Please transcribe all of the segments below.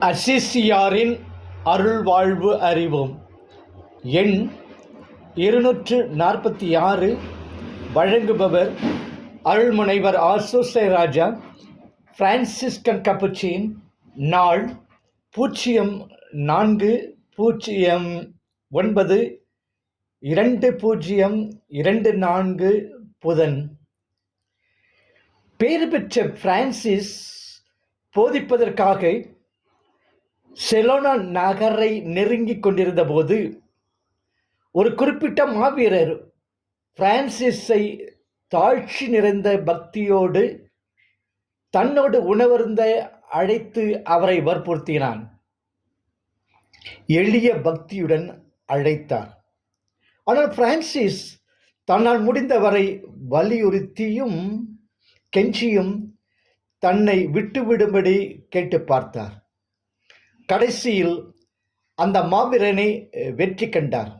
அசிசியாரின் அருள்வாழ்வு அறிவோம். எண் இருநூற்று நாற்பத்தி ஆறு. வழங்குபவர் அருள்முனைவர் ஆசோசை ராஜா பிரான்சிஸ்கன் கப்புச்சியின் நாள் பூஜ்ஜியம் நான்கு பூஜ்ஜியம் ஒன்பது இரண்டு பூஜ்ஜியம் இரண்டு நான்கு புதன். பேறு பெற்ற பிரான்சிஸ் போதிப்பதற்காக செலோனா நகரை நெருங்கிக் கொண்டிருந்தபோது ஒரு குறிப்பிட்ட மாவீரர் பிரான்சிஸை தாழ்ச்சி நிறைந்த பக்தியோடு தன்னோடு உணவருந்த அழைத்து அவரை வற்புறுத்தினான். எளிய பக்தியுடன் அழைத்தார். ஆனால் பிரான்சிஸ் தன்னால் முடிந்தவரை வலியுறுத்தியும் கெஞ்சியும் தன்னை விட்டுவிடும்படி கேட்டு பார்த்தார். கடைசியில் அந்த மாவீரனை வெற்றி கண்டார்.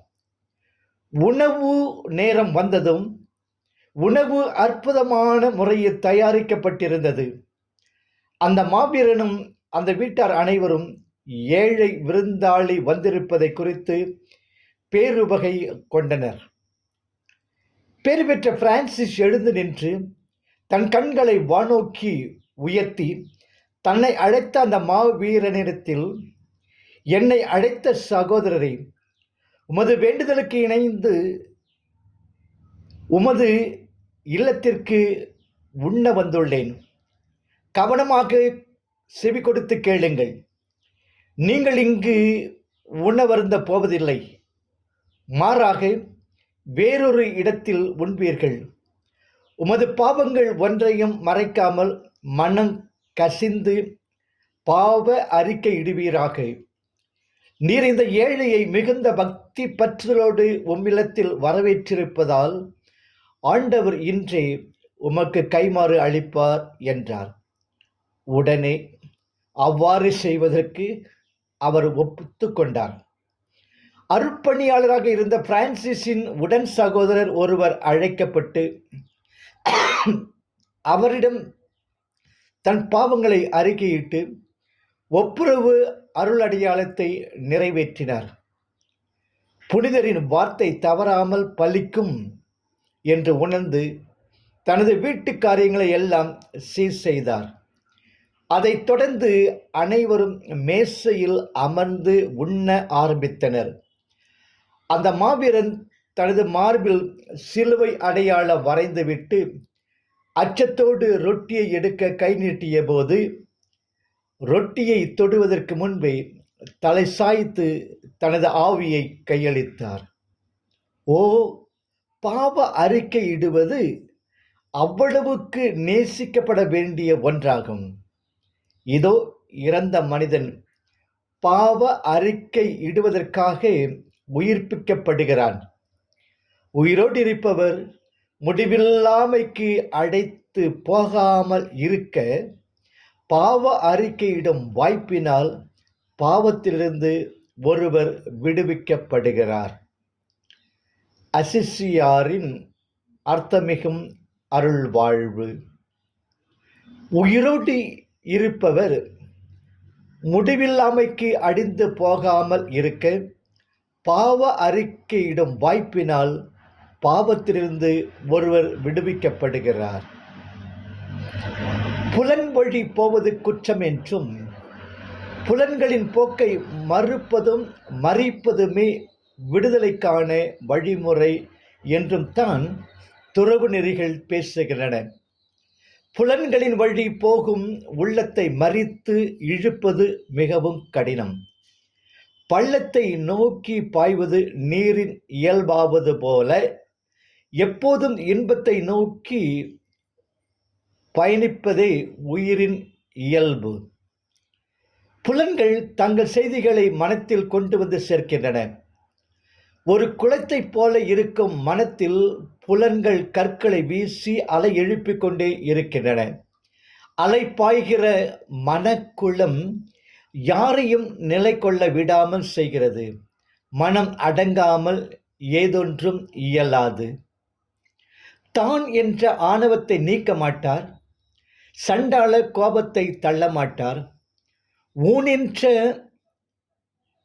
உணவு நேரம் வந்ததும் உணவு அற்புதமான முறையில் தயாரிக்கப்பட்டிருந்தது. அந்த மாவீரனும் அந்த வீட்டார் அனைவரும் ஏழை விருந்தாளி வந்திருப்பதை குறித்து பேருவகை கொண்டனர். பேறு பெற்ற பிரான்சிஸ் எழுந்து நின்று தன் கண்களை வானோக்கி உயர்த்தி தன்னை அழைத்த அந்த மாவீரனிடத்தில் என்னை அழைத்த சகோதரரை உமது வேண்டுதலுக்கு இணைந்து உமது இல்லத்திற்கு உண்ண வந்துள்ளேன். கவனமாக செவி கொடுத்து கேளுங்கள். நீங்கள் இங்கு உண்ண வருந்த போவதில்லை. மாறாக வேறொரு இடத்தில் உண்பீர்கள். உமது பாவங்கள் ஒன்றையும் மறைக்காமல் மனம் கசிந்து பாவ அறிக்கை இடுவீராக நீர் இந்த ஏழையை மிகுந்த பக்தி பற்றலோடு உம்மிலத்தில் வரவேற்றிருப்பதால் ஆண்டவர் இன்றே உமக்கு கைமாறு அளிப்பார் என்றார். உடனே அவ்வாறு செய்வதற்கு அவர் ஒப்புத்துக்கொண்டார் அருட்பணியாளராக இருந்த பிரான்சிஸின் உடன் சகோதரர் ஒருவர் அழைக்கப்பட்டு அவரிடம் தன் பாவங்களை அறிக்கையிட்டு ஒப்புரவு அருள் அடையாளத்தை நிறைவேற்றினார். புனிதரின் வார்த்தை தவறாமல் பலிக்கும் என்று உணர்ந்து தனது வீட்டு காரியங்களை எல்லாம் சீர் செய்தார். அதைத் தொடர்ந்து அனைவரும் மேசையில் அமர்ந்து உண்ண ஆரம்பித்தனர். அந்த மாவீரன் தனது மார்பில் சிலுவை அடையாள வரைந்துவிட்டு அச்சத்தோடு ரொட்டியை எடுக்க கை நீட்டிய போது ரொட்டியை தொடுவதற்கு முன்பே தலை சாய்த்து தனது ஆவியை கையளித்தார். ஓ பாவ அறிக்கை இடுவது அவ்வளவுக்கு நேசிக்கப்பட வேண்டிய ஒன்றாகும். இதோ இறந்த மனிதன் பாவ அறிக்கை இடுவதற்காக உயிர்ப்பிக்கப்படுகிறான். உயிரோடு இருப்பவர் முடிவில்லாமைக்கு அடைத்து போகாமல் இருக்க பாவ அறிக்கையிடும் வாய்ப்பினால் பாவத்திலிருந்து ஒருவர் விடுவிக்கப்படுகிறார். அசிசியாரின் அர்த்தமிகும் அருள் வாழ்வு உயிரோடு இருப்பவர் முடிவில்லாமைக்கு அடிந்து போகாமல் இருக்க பாவ அறிக்கையிடும் வாய்ப்பினால் பாவத்திலிருந்து ஒருவர் விடுவிக்கப்படுகிறார். புலன் வழி போவது குற்றம் என்றும் புலன்களின் போக்கை மறுப்பதும் மறிப்பதுமே விடுதலைக்கான வழிமுறை என்றும் தான் துறவு நெறிகள் பேசுகின்றன. புலன்களின் வழி போகும் உள்ளத்தை மறித்து இழுப்பது மிகவும் கடினம். பள்ளத்தை நோக்கி பாய்வது நீரின் இயல்பாவது போல எப்போதும் இன்பத்தை நோக்கி பயணிப்பதே உயிரின் இயல்பு. புலன்கள் தங்கள் செய்திகளை மனத்தில் கொண்டு வந்து சேர்க்கின்றன. ஒரு குளத்தைப் போல இருக்கும் மனத்தில் புலன்கள் கற்களை வீசி அலை எழுப்பிக் கொண்டே இருக்கின்றன. அலை பாய்கிற மனக்குளம் யாரையும் நிலை கொள்ள விடாமல் செய்கிறது. மனம் அடங்காமல் ஏதொன்றும் இயலாது. தான் என்ற ஆணவத்தை நீக்க மாட்டார் சண்டாள கோபத்தை தள்ள மாட்டார் ஊனின்ற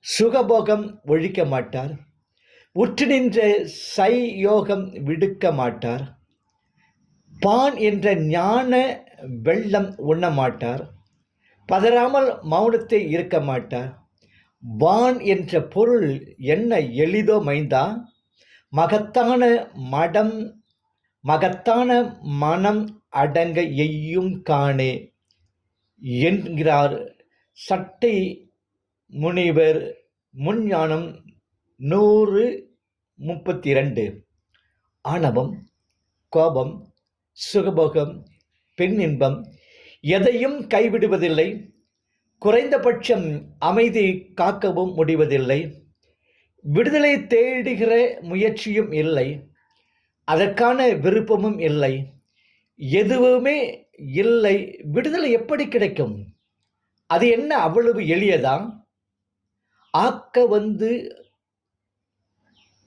சுகபோகம் ஒழிக்க மாட்டார் உற்று நின்ற சையோகம் விடுக்க மாட்டார் பான் என்ற ஞான வெள்ளம் உண்ண மாட்டார் பதறாமல் மௌனத்தை இருக்க மாட்டார் வான் என்ற பொருள் என்ன எளிதோ மைந்தா மகத்தான மடம் மகத்தான மனம் அடங்க எய்யும் காணே என்கிறார் சட்டை முனிவர் முஞ்ஞானம் நூறு முப்பத்தி இரண்டு ஆணவம் கோபம் சுகபோகம் பெண் இன்பம் எதையும் கைவிடுவதில்லை. குறைந்தபட்சம் அமைதி காக்கவும் முடிவதில்லை. விடுதலை தேடுகிற முயற்சியும் இல்லை. அதற்கான விருப்பமும் இல்லை. எதுவுமே இல்லை. விடுதலை எப்படி கிடைக்கும்? அது என்ன அவ்வளவு எளியதா? ஆக்க வந்து